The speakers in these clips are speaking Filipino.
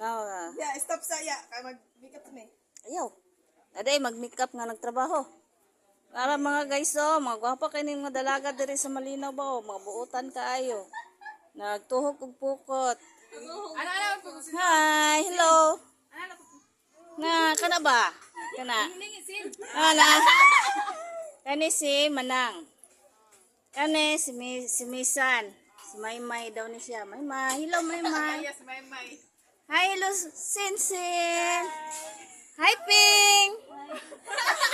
Na, Ya, stop sa ya. Kaya mag-makeup eh. ayaw. Aday, mag-makeup nga nagtrabaho. Para mga guys, oh, mga gwapa kayo mga dalaga diri sa Malinaw ba, oh, mga buutan kaayo. Nagtuhok og pukot. Ano, ano, pag Hi, hello. Na, kana ba? Kana. Ana. Kani si Manang. Kani si, Mi, si Misan. Si Maymay daw ni siya. Maymay. Hello, Maymay. Yes, may may. Hi, hello, Sinsin. Hi, Ping.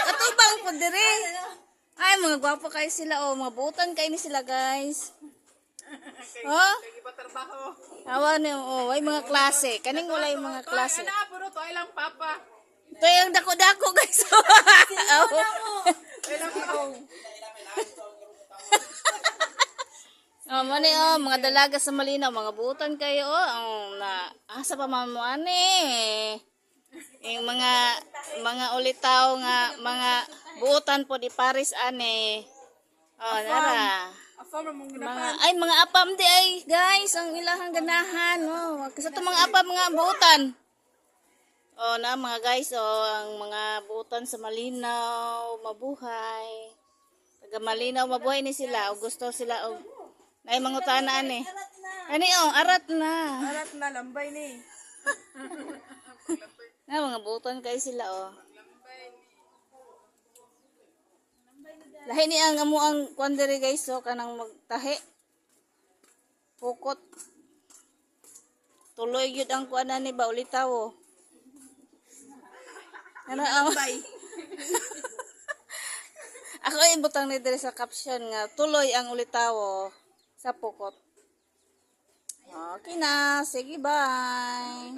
Katubang po dire. Ay, mga gwapo kayo sila. Oh, mga buutan kayo ni sila, guys. Oh, awa niyo. Oh, ay mga klase. Kaning wala yung mga klase. Ano, puro to, ilang papa. Ito yung dako-dako, guys. oh. Oh, mani oh, mga dalaga sa Malinaw, mga buutan kayo oh, ang na asa pa mamuan eh. Yung mga mga ulitaw nga mga buutan po di Paris ane. Oh, nara. Mga ay mga apam di ay guys, ang ilahang ganahan oh. Kasi to mga apam mga buutan. Oh, na mga guys oh, ang mga buutan sa Malinaw, mabuhay. Taga Malinaw, mabuhay ni sila. O gusto sila og Ay, mga tanaan eh. Ani oh, arat na. Arat na, lambay ni. Na, mga buutan kayo sila oh. Lahi ni ang amo ang kwandere guys so kanang magtahi. Pukot. Tuloy yun ang kuanan ni ba ulitaw oh. Ano ang. Ako ay butang ni dire sa caption nga tuloy ang ulitaw sa pukot. Okay na. Sige, bye.